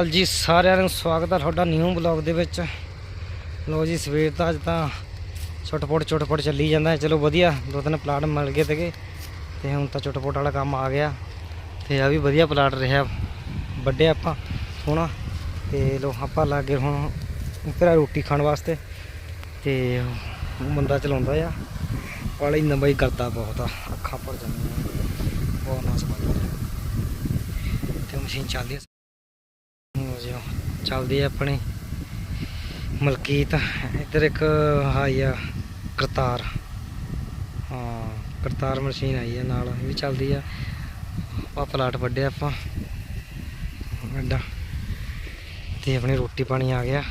ਜੀ, ਸਾਰਿਆਂ ਨੂੰ ਸਵਾਗਤ ਹੈ ਤੁਹਾਡਾ ਨਿਊ ਬਲੌਗ ਦੇ ਵਿੱਚ। ਲੋ ਜੀ, ਸਵੇਰ ਦਾ ਅੱਜ ਤਾਂ ਛੁੱਟਪੁੱਟ ਛੁੱਟਪੁੱਟ ਚੱਲੀ ਜਾਂਦਾ ਹੈ। ਚਲੋ ਵਧੀਆ, ਦੋ ਤਿੰਨ ਪਲਾਟ ਮਿਲ ਗਏ ਤੇਗੇ ਤੇ ਹੁਣ ਤਾਂ ਛੁੱਟਪੁੱਟ ਵਾਲਾ ਕੰਮ ਆ ਗਿਆ। ਤੇ ਆ ਵੀ ਵਧੀਆ ਪਲਾਟ ਰਿਹਾ ਵੱਡੇ ਆਪਾਂ ਸੋਹਣਾ। ਤੇ ਲੋ ਆਪਾਂ ਲੱਗੇ ਹੁਣ ਫਿਰ ਰੋਟੀ ਖਾਣ ਵਾਸਤੇ। ਤੇ ਉਹ ਬੰਦਾ ਚਲਾਉਂਦਾ ਆ। ਵਾਲੀ ਨੰਬਰ ਕਰਦਾ ਬਹੁਤ ਆ ਅੱਖਾਂ ਭਰ ਜਾਂਦੀਆਂ ਬਹੁਤ ਨਾਸ ਬਣਦਾ ਤੇ ਮਸ਼ੀਨ ਚੱਲਦੀ ਚੱਲਦੀ ਆ ਆਪਣੀ। ਮਲਕੀਤ, ਇੱਧਰ ਇੱਕ ਆਈ ਆ, ਕਰਤਾਰ। ਹਾਂ, ਕਰਤਾਰ ਮਸ਼ੀਨ ਆਈ ਆ ਨਾਲ, ਇਹ ਵੀ ਚੱਲਦੀ ਆ। ਆਪਾਂ ਪਲਾਟ ਵੱਡੇ ਆਪਾਂ। ਵੱਡਾ। ਤੇ ਆਪਣੀ ਰੋਟੀ ਪਾਣੀ ਆ ਗਿਆ।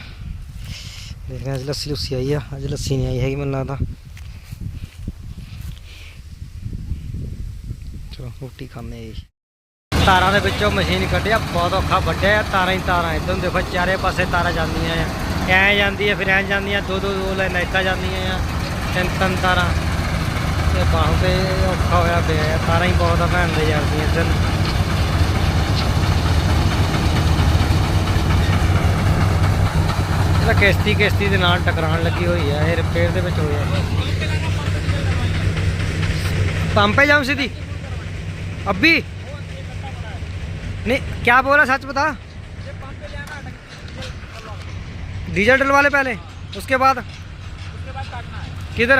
ਦੇਖਦੇ ਹਾਂ, ਅੱਜ ਲੱਸੀ ਲੁੱਸੀ ਆਈ ਆ। ਅੱਜ ਲੱਸੀ ਨਹੀਂ ਆਈ ਹੈਗੀ ਮੈਨੂੰ ਲੱਗਦਾ। ਚਲੋ, ਰੋਟੀ ਖਾਂਦੇ ਆ ਜੀ। ਤਾਰਾਂ ਦੇ ਵਿੱਚੋਂ ਮਸ਼ੀਨ ਕੱਢਿਆ, ਬਹੁਤ ਔਖਾ ਵੱਢਿਆ, ਤਾਰਾਂ ਹੀ ਤਾਰਾਂ ਇਦੋਂ ਦੇਖੋ ਚਾਰੇ ਪਾਸੇ ਤਾਰਾਂ ਜਾਂਦੀਆਂ ਆ। ਐਂ ਜਾਂਦੀ ਹੈ ਫਿਰ ਐ ਜਾਂਦੀਆਂ ਦੋ ਦੋ ਦੋ ਲੈਣਾ ਇੱਦਾਂ ਜਾਂਦੀਆਂ ਆ, ਤਿੰਨ ਤਿੰਨ ਤਾਰਾਂ। ਤੇ ਬਾਹੂ ਤੇ ਔਖਾ ਹੋਇਆ ਪਿਆ ਤਾਰਾਂ ਹੀ ਬਹੁਤ ਆ ਭੈਣ ਦੇ ਜਾਂਦੀਆਂ ਇੱਧਰ ਇਹਦਾ ਕਿਸ਼ਤੀ ਕਿਸ਼ਤੀ ਦੇ ਨਾਲ ਟਕਰਾਉਣ ਲੱਗੀ ਹੋਈ ਆ, ਇਹ ਰਿਪੇਅਰ ਦੇ ਵਿੱਚ ਹੋਇਆ। ਪੰਪੇ ਜਾਮ ਸਿੱਧੀ। ਅੱਬੀ! नहीं क्या बोला सच बता? डीजल डलवा ले पहले उसके बाद? किधर?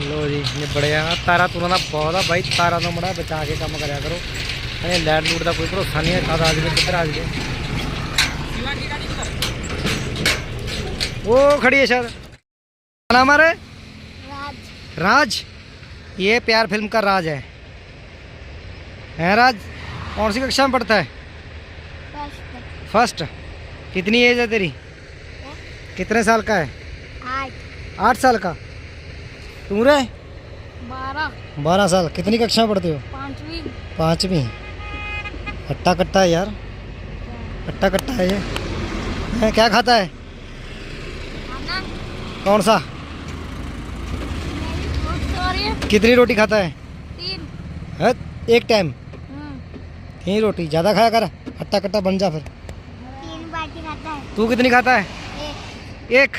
लो जी ये बढ़िया तारा तुरना बहुत है भाई तारा तो बड़ा बचा के काम करया करो। अरे लैंड लूट का कोई भरोसा नहीं है कद आज किधर आज भी वो खड़ी है शायद। नाम है राज। राज? ये प्यार फ़िल्म का राज है। है राज? कौन सी कक्षा में पढ़ता है? फ़र्स्ट कितनी एज है तेरी? कितने साल का है? आठ साल का। तुम रे बारह बारह साल। कितनी कक्षा में पढ़ते हो? पांचवी। पाँचवीं कट्टा कट्टा है यार। कट्टा कट्टा है ये। है, क्या खाता है? कौन सा? कितनी रोटी खाता है तीन है एक टाइम हम्म, तीन रोटी ज़्यादा खाया कर हट्टा कट्टा बन जा फिर तीन बाटी खाता है तू कितनी खाता है एक एक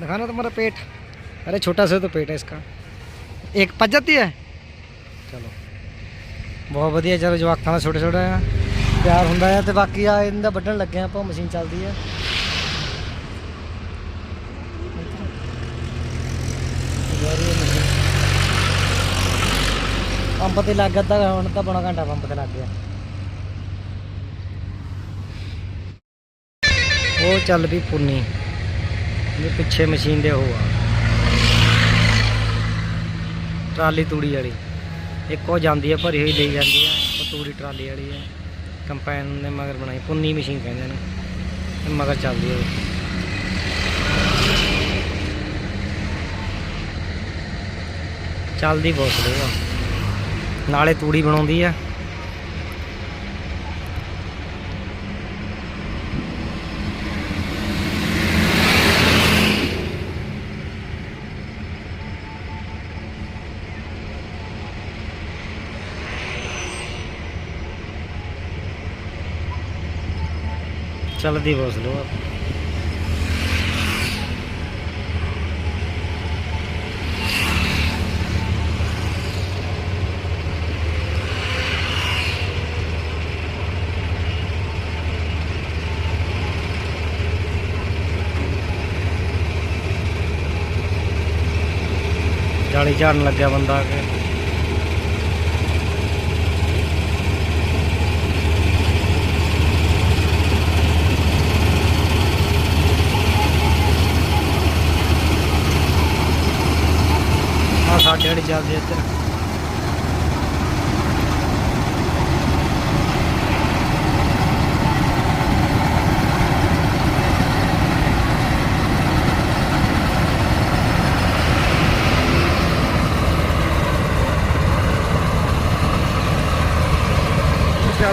दिखाना तुम्हारा पेट अरे छोटा सा तो पेट है इसका एक पच जाती है ਚਲੋ ਬਹੁਤ ਵਧੀਆ ਚਲੋ ਜਵਾਕਾਂ ਦਾ ਛੋਟੇ ਛੋਟਾ ਆ ਪਿਆਰ ਹੁੰਦਾ ਆ ਤੇ ਬਾਕੀ ਆ ਇਹਦਾ ਵੱਢਣ ਲੱਗੇ ਆ ਆਪਾਂ ਮਸ਼ੀਨ ਚੱਲਦੀ ਆ ਪੰਪ ਤੇ ਲੱਗ ਅੱਧਾ ਹੁਣ ਤਾਂ ਬਣਾ ਘੰਟਾ ਪੰਪ ਤੇ ਲੱਗ ਗਿਆ। ਉਹ ਚੱਲ ਵੀ ਪੁੰਨੀ। ਇਹ ਪਿੱਛੇ ਮਸ਼ੀਨ ਦੇ ਉਹ ਆ। ਟਰਾਲੀ ਤੂੜੀ ਵਾਲੀ। ਇੱਕ ਉਹ ਜਾਂਦੀ ਆ, ਭਰੀ ਹੋਈ ਲਈ ਜਾਂਦੀ ਆ। ਉਹ ਤੂੜੀ ਟਰਾਲੀ ਵਾਲੀ ਆ। ਕੰਪੈਨ ਨੇ ਮਗਰ ਬਣਾਈ, ਪੁੰਨੀ ਮਸ਼ੀਨ ਕਹਿੰਦੇ ਨੇ। ਮਗਰ ਚੱਲਦੀ ਆ ਉਹ। ਚੱਲਦੀ ਬਹੁਤ ਸਲੋ ਨਾਲੇ ਤੂੜੀ ਬਣਾਉਂਦੀ ਆ। ਚੱਲਦੀ ਬਹੁਤ ਸਲੋ ਆ ਜਾਲੀ ਝਾੜਨ ਲੱਗਿਆ ਬੰਦਾ ਆ ਆ ਸਾਡੇ ਵਾਲੀ ਚੱਲਦੀ ਇੱਧਰ।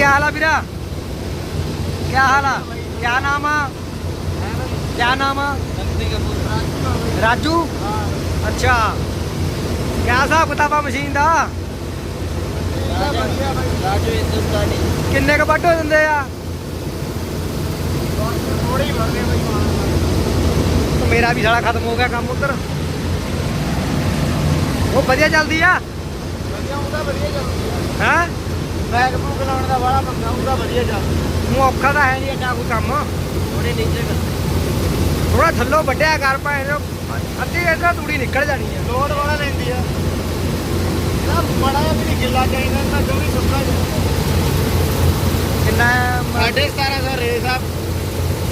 ਕੀ ਹਾਲ ਆ ਵੀਰਾ ਕੀ ਹਾਲ ਆ ਕੀ ਨਾਮ ਆ ਕੀ ਨਾਮ ਆ ਰਾਜੂ ਅੱਛਾ ਕਿਆ ਹਿਸਾਬ ਕਿਤਾਬ ਮਸ਼ੀਨ ਦਾ ਰਾਜੂ ਹਿੰਦੁਸਤਾਨੀ ਕਿੰਨੇ ਕ ਵੱਢ ਹੋ ਜਾਂਦੇ ਆ ਥੋੜੇ ਹੀ ਭਰਨੇ ਬਈ ਮੇਰਾ ਵੀ ਸਾਲਾ ਖਤਮ ਹੋ ਗਿਆ ਕੰਮ ਉਧਰ ਉਹ ਵਧੀਆ ਚੱਲਦੀ ਆ ਵਧੀਆ ਉਹਦਾ ਵਧੀਆ ਚੱਲਦੀ ਆ ਹੈ ਬੈਗ ਬੂਗ ਲਾਉਣ ਦਾ ਬੜਾ ਪੰਗਾ ਉਹਦਾ ਵਧੀਆ ਚੱਲਦੀ ਉਹ ਔਖਾ ਤਾਂ ਹੈ ਨਹੀਂ ਕੋਈ ਕੰਮ। ਥੋੜੇ ਨੀਚੇ ਕਰ। ਥੋੜਾ ਥੱਲੋਂ ਵੱਢਿਆ ਕਰ ਭਾਵੇਂ ਜੋ ਅੱਧੀ ਇਧਰ ਤੂੜੀ ਨਿਕਲ ਜਾਣੀ ਆ। ਲੋਡ ਵਾਲਾ ਲੈਂਦੀ ਆ। ਇਹਦਾ ਬੜਾ ਵੀ ਨਹੀਂ ਗਿੱਲਾ ਚਾਹੀਦਾ ਨਾ ਜੋ ਵੀ ਸੁੱਕਾ ਕਿੰਨਾ ਸਾਢੇ 1700 ਰੇਸ ਆ।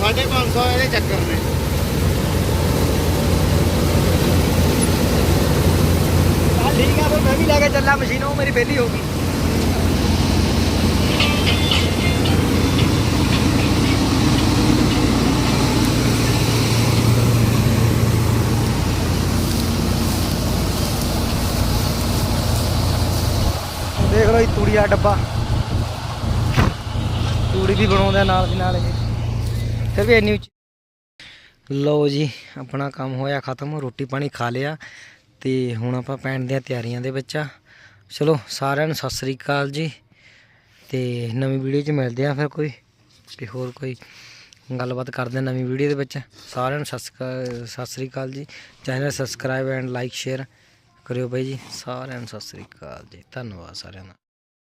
ਸਾਢੇ 500 ਇਹਦੇ ਚੱਕਰ ਨੇ। ਚੱਲ ਠੀਕ ਆ ਫਿਰ ਮੈਂ ਵੀ ਲੈ ਕੇ ਚੱਲਾਂ ਮਸ਼ੀਨ ਉਹ ਮੇਰੀ ਵਿਹਲੀ ਹੋ ਗਈ। ਤੂੜੀ ਦਾ ਡੱਬਾ। ਤੂੜੀ ਵੀ ਬਣਾਉਂਦੇ ਨਾਲ ਦੀ ਨਾਲ ਇਹ। ਫਿਰ ਵੀ ਇੰਨੀ ਉੱਚੀ ਲਓ ਜੀ, ਆਪਣਾ ਕੰਮ ਹੋਇਆ ਖਤਮ, ਰੋਟੀ ਪਾਣੀ ਖਾ ਲਿਆ ਤੇ ਹੁਣ ਆਪਾਂ ਪੈਣ ਦੀਆਂ ਤਿਆਰੀਆਂ ਦੇ ਵਿੱਚ ਆ। ਚਲੋ, ਸਾਰਿਆਂ ਨੂੰ ਸਤਿ ਸ੍ਰੀ ਅਕਾਲ ਜੀ ਤੇ ਨਵੀਂ ਵੀਡੀਓ 'ਚ ਮਿਲਦੇ ਆ ਫਿਰ ਕੋਈ ਤੇ ਹੋਰ ਕੋਈ ਗੱਲਬਾਤ ਕਰਦੇ ਨਵੀਂ ਵੀਡੀਓ ਦੇ ਵਿੱਚ। ਸਾਰਿਆਂ ਨੂੰ ਸਤਿ ਸ੍ਰੀ ਅਕਾਲ- ਸਤਿ ਸ੍ਰੀ ਅਕਾਲ ਜੀ। Channel subscribe and like share ਕਰਿਓ ਬਾਈ ਜੀ। ਸਾਰਿਆਂ ਨੂੰ ਸਤਿ ਸ੍ਰੀ ਅਕਾਲ ਜੀ। ਧੰਨਵਾਦ ਸਾਰਿਆਂ ਦਾ।